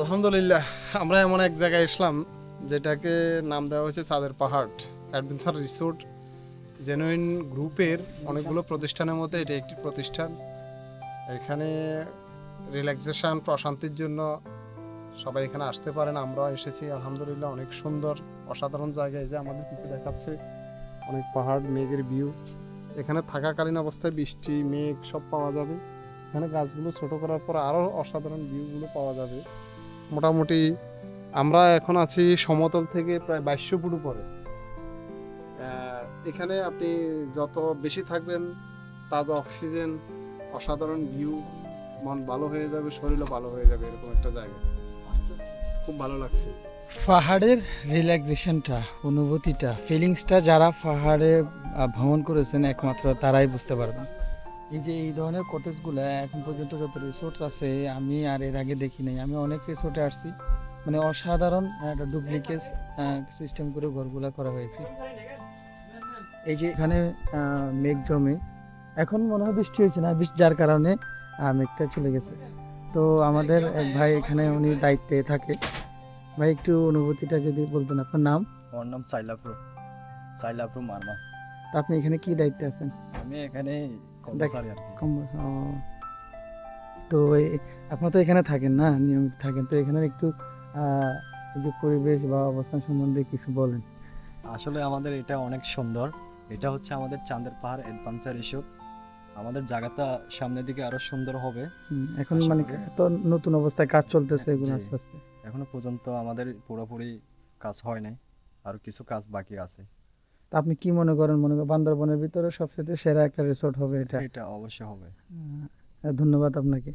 আলহামদুলিল্লাহ, আমরা এমন এক জায়গায় এসলাম যেটাকে নাম দেওয়া হয়েছে চাঁদের পাহাড় অ্যাডভেঞ্চার রিসোর্ট। জেনুইন গ্রুপের অনেকগুলো প্রতিষ্ঠানের মধ্যে এটি একটি প্রতিষ্ঠান। এখানে রিল্যাক্সেশন, প্রশান্তির জন্য সবাই এখানে আসতে পারেন, আমরাও এসেছি, আলহামদুলিল্লাহ অনেক সুন্দর, অসাধারণ জায়গায় যে আমাদের কিছু দেখাচ্ছে। অনেক পাহাড়, মেঘের ভিউ এখানে থাকাকালীন অবস্থায় বৃষ্টি, মেঘ সব পাওয়া যাবে। এখানে গাছগুলো ছোট করার পর আরও অসাধারণ ভিউগুলো পাওয়া যাবে। মোটামুটি আমরা এখন আছি সমতল থেকে প্রায় বাইশশো ফুট উপরে। এখানে আপনি যত বেশি থাকবেন, তাজা অক্সিজেন অসাধারণ ভিউ মন ভালো হয়ে যাবে, শরীরও ভালো হয়ে যাবে, এরকম একটা জায়গা। খুব ভালো লাগছে। পাহাড়ের রিল্যাক্সেশনটা অনুভূতিটা ফিলিংসটা যারা পাহাড়ে ভ্রমণ করেছেন একমাত্র তারাই বুঝতে পারবেন। এই যে এই ধরনের কটেজগুলো এখন পর্যন্ত যত রিসোর্টস আছে, আমি আর এর আগে দেখি নাই। আমি অনেক রিসোর্টে আসছি। মানে অসাধারণ একটা ডুপ্লিকেট সিস্টেম করে ঘরগুলা করা হয়েছে। এই যে এখানে মেঘ জমে। এখন মনে হয় বৃষ্টি হয়েছে না? বৃষ্টি যার কারণে মেঘটা চলে গেছে। তো আমাদের এক ভাই এখানে উনি দায়িত্বে থাকে। ভাই একটু অনুভূতিটা যদি বলতেন আপনার নাম? আমার নাম সাইলাপ্রো সাইলাপ্রো মার্মা। তা আপনি এখানে কি দায়িত্বে আছেন? আমি এখানে কর্মচারী আর কি। তো আপনারা তো এখানে থাকেন না? নিয়মিত থাকেন। তো এখানে একটু যে পরিবেশ বা অবস্থান সম্বন্ধে কিছু বলেন। আসলে আমাদের এটা অনেক সুন্দর। এটা হচ্ছে আমাদের চাঁদের পাহাড় অ্যাডভেঞ্চার রিসোর্ট আমাদের জায়গাটা সামনের দিকে আরও সুন্দর হবে। এখন মানে এত তো নতুন অবস্থায় কাজ চলতেছে এগুলো আস্তে আস্তে। এখনও পর্যন্ত আমাদের পুরোপুরি কাজ হয় নাই আর কিছু কাজ বাকি আছে। তা আপনি কি মনে করেন মনে করেন বান্দরবনের ভিতরে সবচেয়ে সেরা একটা রিসোর্ট হবে এটা? এটা অবশ্যই হবে। ধন্যবাদ আপনাকে।